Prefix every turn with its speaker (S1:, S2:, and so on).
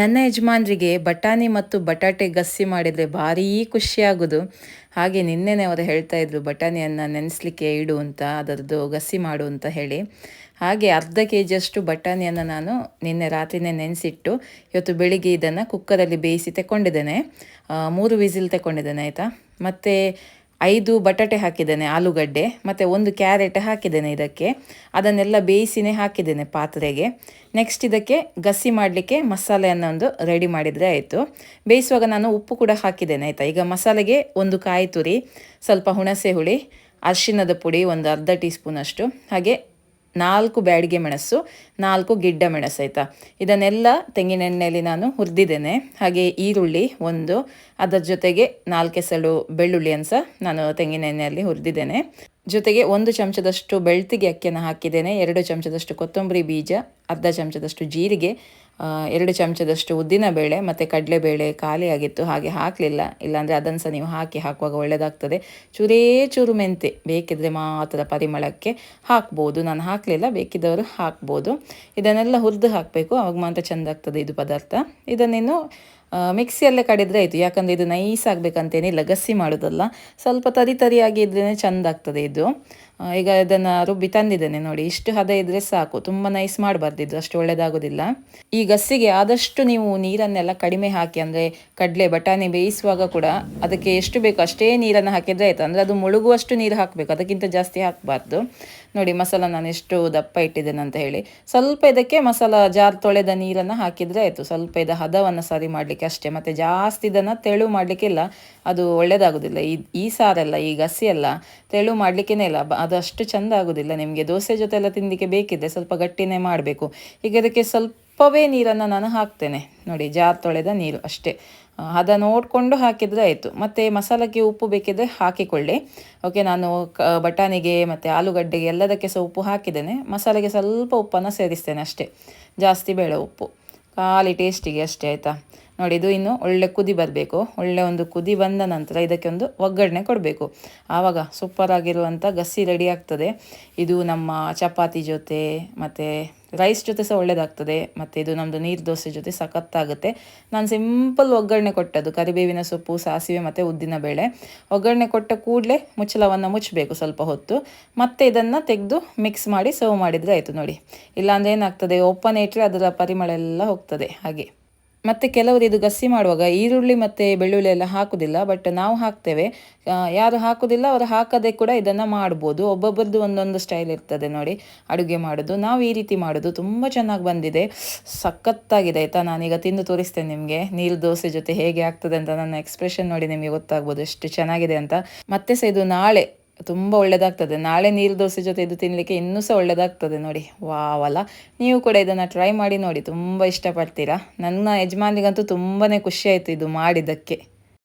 S1: ನನ್ನ ಯಜಮಾನ್ರಿಗೆ ಬಟಾಣಿ ಮತ್ತು ಬಟಾಟೆ ಗಸ್ಸಿ ಮಾಡಿದರೆ ಭಾರೀ ಖುಷಿಯಾಗೋದು. ಹಾಗೆ ನಿನ್ನೆನೇ ಅವರು ಹೇಳ್ತಾ ಇದ್ರು, ಬಟಾಣಿಯನ್ನು ನೆನೆಸ್ಲಿಕ್ಕೆ ಇಡು ಅಂತ, ಅದರದ್ದು ಗಸಿ ಮಾಡು ಅಂತ ಹೇಳಿ. ಹಾಗೆ ಅರ್ಧ ಕೆ ಜಿಯಷ್ಟು ಬಟಾಣಿಯನ್ನು ನಾನು ನಿನ್ನೆ ರಾತ್ರಿನೇ ನೆನೆಸಿಟ್ಟು, ಇವತ್ತು ಬೆಳಿಗ್ಗೆ ಇದನ್ನು ಕುಕ್ಕರಲ್ಲಿ ಬೇಯಿಸಿ ತಗೊಂಡಿದ್ದೇನೆ ಮೂರು ವಿಸಿಲ್ ತಗೊಂಡಿದ್ದೇನೆ ಆಯಿತಾ? ಮತ್ತು ಐದು ಬಟಾಟೆ ಹಾಕಿದ್ದೇನೆ, ಆಲೂಗಡ್ಡೆ, ಮತ್ತು ಒಂದು ಕ್ಯಾರೆಟ್ ಹಾಕಿದ್ದೇನೆ ಇದಕ್ಕೆ. ಅದನ್ನೆಲ್ಲ ಬೇಯಿಸಿನೇ ಹಾಕಿದ್ದೇನೆ ಪಾತ್ರೆಗೆ. ನೆಕ್ಸ್ಟ್ ಇದಕ್ಕೆ ಗಸಿ ಮಾಡಲಿಕ್ಕೆ ಮಸಾಲೆಯನ್ನು ಒಂದು ರೆಡಿ ಮಾಡಿದರೆ ಆಯಿತು. ಬೇಯಿಸುವಾಗ ನಾನು ಉಪ್ಪು ಕೂಡ ಹಾಕಿದ್ದೇನೆ, ಆಯಿತಾ? ಈಗ ಮಸಾಲೆಗೆ ಒಂದು ಕಾಯಿ ತುರಿ, ಸ್ವಲ್ಪ ಹುಣಸೆ ಹುಳಿ ಅರಿಶಿನದ ಪುಡಿ ಒಂದು ಅರ್ಧ ಟೀ ಸ್ಪೂನಷ್ಟು ಹಾಗೆ ನಾಲ್ಕು ಬ್ಯಾಡಿಗೆ ಮೆಣಸು, ನಾಲ್ಕು ಗಿಡ್ಡ ಮೆಣಸು ಆಯಿತಾ? ಇದನ್ನೆಲ್ಲ ತೆಂಗಿನೆಣ್ಣೆಯಲ್ಲಿ ನಾನು ಹುರಿದಿದ್ದೇನೆ. ಹಾಗೆ ಈರುಳ್ಳಿ ಒಂದು, ಅದರ ಜೊತೆಗೆ ನಾಲ್ಕೆಸಳು ಬೆಳ್ಳುಳ್ಳಿಯನ್ನು ಸಹ ನಾನು ತೆಂಗಿನೆಣ್ಣೆಯಲ್ಲಿ ಹುರಿದಿದ್ದೇನೆ. ಜೊತೆಗೆ ಒಂದು ಚಮಚದಷ್ಟು ಬೆಳ್ತಿಗೆ ಅಕ್ಕಿಯನ್ನು ಹಾಕಿದ್ದೇನೆ, ಎರಡು ಚಮಚದಷ್ಟು ಕೊತ್ತಂಬರಿ ಬೀಜ, ಅರ್ಧ ಚಮಚದಷ್ಟು ಜೀರಿಗೆ ಎರಡು ಚಮಚದಷ್ಟು ಉದ್ದಿನಬೇಳೆ ಮತ್ತು ಕಡಲೆಬೇಳೆ ಖಾಲಿಯಾಗಿತ್ತು ಹಾಗೆ ಹಾಕಲಿಲ್ಲ. ಇಲ್ಲಾಂದರೆ ಅದನ್ನು ಸಹ ನೀವು ಹಾಕಿ ಹಾಕುವಾಗ ಒಳ್ಳೆಯದಾಗ್ತದೆ ಚೂರೇ ಚೂರು ಮೆಂತೆ ಬೇಕಿದ್ರೆ ಮಾತ್ರ ಪರಿಮಳಕ್ಕೆ ಹಾಕ್ಬೋದು. ನಾನು ಹಾಕಲಿಲ್ಲ ಬೇಕಿದ್ದವರು ಹಾಕ್ಬೋದು. ಇದನ್ನೆಲ್ಲ ಹುರಿದು ಹಾಕಬೇಕು. ಅವಾಗ ಮಾತ್ರ ಚೆಂದ ಆಗ್ತದೆ ಇದು ಪದಾರ್ಥ. ಇದನ್ನಿನ್ನು ಆ, ಮಿಕ್ಸಿಯಲ್ಲೇ ಕಡಿದ್ರೆ ಆಯಿತು. ಯಾಕಂದರೆ ಇದು ನೈಸ್ ಆಗಬೇಕಂತೇನಿಲ್ಲ, ಗಸಿ ಮಾಡೋದಲ್ಲ. ಸ್ವಲ್ಪ ತರಿ ತರಿಯಾಗಿ ಇದ್ರೇ ಚೆಂದ ಆಗ್ತದೆ ಇದು. ಈಗ ಇದನ್ನು ರುಬ್ಬಿ ತಂದಿದ್ದೇನೆ ನೋಡಿ. ಇಷ್ಟು ಹದ ಇದ್ದರೆ ಸಾಕು. ತುಂಬ ನೈಸ್ ಮಾಡಬಾರ್ದು ಇದು. ಅಷ್ಟು ಒಳ್ಳೆಯದಾಗೋದಿಲ್ಲ ಈ ಗಸ್ಸಿಗೆ ಆದಷ್ಟು ನೀವು ನೀರನ್ನೆಲ್ಲ ಕಡಿಮೆ ಹಾಕಿ, ಅಂದರೆ ಕಡಲೆ, ಬಟಾಣಿ ಬೇಯಿಸುವಾಗ ಕೂಡ ಅದಕ್ಕೆ ಎಷ್ಟು ಬೇಕು ಅಷ್ಟೇ ನೀರನ್ನು ಹಾಕಿದರೆ ಆಯಿತು. ಅಂದರೆ ಅದು ಮುಳುಗುವಷ್ಟು ನೀರು ಹಾಕಬೇಕು. ಅದಕ್ಕಿಂತ ಜಾಸ್ತಿ ಹಾಕಬಾರ್ದು. ನೋಡಿ, ಮಸಾಲ ನಾನು ಎಷ್ಟು ದಪ್ಪ ಇಟ್ಟಿದ್ದೇನೆ ಅಂತ ಹೇಳಿ. ಸ್ವಲ್ಪ ಇದಕ್ಕೆ ಮಸಾಲ ಜಾರ್ ತೊಳೆದ ನೀರನ್ನು ಹಾಕಿದರೆ ಆಯಿತು. ಸ್ವಲ್ಪ ಇದ ಹದವನ್ನು ಸರಿ ಮಾಡಲಿಕ್ಕೆ ಅಷ್ಟೇ, ಮತ್ತು ಜಾಸ್ತಿ ಇದನ್ನು ತೆಳು ಮಾಡಲಿಕ್ಕಿಲ್ಲ ಅದು ಒಳ್ಳೆಯದಾಗೋದಿಲ್ಲ ಈ ಈ ಸಾರೆಲ್ಲ ಈ ಎಲ್ಲ ತೆಳು ಮಾಡಲಿಕ್ಕೇ ಇಲ್ಲ. ಅದು ಅಷ್ಟು ಚೆಂದ ಆಗೋದಿಲ್ಲ. ನಿಮಗೆ ದೋಸೆ ಜೊತೆ ಎಲ್ಲ ತಿನ್ನಲಿಕ್ಕೆ ಬೇಕಿದೆ ಸ್ವಲ್ಪ ಗಟ್ಟಿನೇ ಮಾಡಬೇಕು. ಈಗ ಅದಕ್ಕೆ ಸ್ವಲ್ಪವೇ ನೀರನ್ನು ನಾನು ಹಾಕ್ತೇನೆ. ನೋಡಿ, ಜಾರ್ ತೊಳೆದ ನೀರು ಅಷ್ಟೇ. ಅದ ನೋಡಿಕೊಂಡು ಹಾಕಿದರೆ ಆಯಿತು. ಮತ್ತು ಮಸಾಲಕ್ಕೆ ಉಪ್ಪು ಬೇಕಿದ್ದರೆ ಹಾಕಿಕೊಳ್ಳಿ. ಓಕೆ, ನಾನು ಕ, ಬಟಾಣಿಗೆ ಮತ್ತು ಆಲೂಗಡ್ಡೆಗೆ ಎಲ್ಲದಕ್ಕೆ ಸಹ ಉಪ್ಪು ಹಾಕಿದ್ದೇನೆ. ಮಸಾಲೆಗೆ ಸ್ವಲ್ಪ ಉಪ್ಪನ್ನು ಸೇರಿಸ್ತೇನೆ ಅಷ್ಟೇ. ಜಾಸ್ತಿ ಬೇಡ ಉಪ್ಪು. ಖಾಲಿ ಟೇಸ್ಟಿಗೆ ಅಷ್ಟೇ, ಆಯಿತಾ? ನೋಡಿ, ಇದು ಇನ್ನು ಒಳ್ಳೆ ಕುದಿ ಬರಬೇಕು. ಒಳ್ಳೆ ಒಂದು ಕುದಿ ಬಂದ ನಂತರ ಇದಕ್ಕೆ ಒಂದು ಒಗ್ಗರಣೆ ಕೊಡಬೇಕು. ಆವಾಗ ಸೂಪರ್ ಆಗಿರುವಂಥ ಗಸಿ ರೆಡಿ ಆಗ್ತದೆ. ಇದು ನಮ್ಮ ಚಪಾತಿ ಜೊತೆ, ಮತ್ತು ರೈಸ್ ಜೊತೆ ಸಹ ಒಳ್ಳೆಯದಾಗ್ತದೆ ಮತ್ತು ಇದು ನಮ್ಮದು ನೀರು ದೋಸೆ ಜೊತೆ ಸಖತ್ತಾಗುತ್ತೆ. ನಾನು ಸಿಂಪಲ್ ಒಗ್ಗರಣೆ ಕೊಟ್ಟದ್ದು, ಕರಿಬೇವಿನ ಸೊಪ್ಪು, ಸಾಸಿವೆ ಮತ್ತು ಉದ್ದಿನ ಬೇಳೆ. ಒಗ್ಗರಣೆ ಕೊಟ್ಟ ಕೂಡಲೇ ಮುಚ್ಚಳವನ್ನು ಮುಚ್ಚಬೇಕು ಸ್ವಲ್ಪ ಹೊತ್ತು. ಮತ್ತೆ ಇದನ್ನು ತೆಗೆದು ಮಿಕ್ಸ್ ಮಾಡಿ ಸರ್ವ್ ಮಾಡಿದರೆ ಆಯಿತು ನೋಡಿ. ಇಲ್ಲಾಂದರೆ ಏನಾಗ್ತದೆ ಓಪನ್ ಇಟ್ಟರೆ ಅದರ ಪರಿಮಳ ಎಲ್ಲ ಹೋಗ್ತದೆ. ಹಾಗೆ. ಮತ್ತು ಕೆಲವರು ಇದು ಗಸಿ ಮಾಡುವಾಗ ಈರುಳ್ಳಿ ಮತ್ತು ಬೆಳ್ಳುಳ್ಳಿ ಎಲ್ಲ ಹಾಕೋದಿಲ್ಲ ಬಟ್ ನಾವು ಹಾಕ್ತೇವೆ. ಯಾರು ಹಾಕೋದಿಲ್ಲ ಅವರು ಹಾಕದೆ ಕೂಡ ಇದನ್ನು ಮಾಡ್ಬೋದು. ಒಬ್ಬೊಬ್ಬರದ್ದು ಒಂದೊಂದು ಸ್ಟೈಲ್ ಇರ್ತದೆ ನೋಡಿ, ಅಡುಗೆ ಮಾಡೋದು. ನಾವು ಈ ರೀತಿ ಮಾಡೋದು. ತುಂಬ ಚೆನ್ನಾಗಿ ಬಂದಿದೆ. ಸಖತ್ತಾಗಿದೆ, ಆಯಿತಾ? ನಾನೀಗ ತಿಂದು ತೋರಿಸ್ತೇನೆ ನಿಮಗೆ. ನೀರು ದೋಸೆ ಜೊತೆ ಹೇಗೆ ಆಗ್ತದೆ ಅಂತ ನನ್ನ ಎಕ್ಸ್ಪ್ರೆಷನ್ ನೋಡಿ ನಿಮಗೆ ಗೊತ್ತಾಗ್ಬೋದು. ಎಷ್ಟು ಚೆನ್ನಾಗಿದೆ ಅಂತ. ಮತ್ತೆ ಸಹ ಇದು ನಾಳೆ ತುಂಬ ಒಳ್ಳೆಯದಾಗ್ತದೆ ನಾಳೆ ನೀರು ದೋಸೆ ಜೊತೆ ಇದು ತಿನ್ನಲಿಕ್ಕೆ ಇನ್ನೂ ಸಹ ಒಳ್ಳೆಯದಾಗ್ತದೆ ನೋಡಿ. ವಾವಲ್ಲ. ನೀವು ಕೂಡ ಇದನ್ನು ಟ್ರೈ ಮಾಡಿ ನೋಡಿ. ತುಂಬ ಇಷ್ಟಪಡ್ತೀರಾ? ನನ್ನ ಯಜಮಾನಿಗಂತೂ ತುಂಬಾ ಖುಷಿ ಇದು ಮಾಡಿದ್ದಕ್ಕೆ.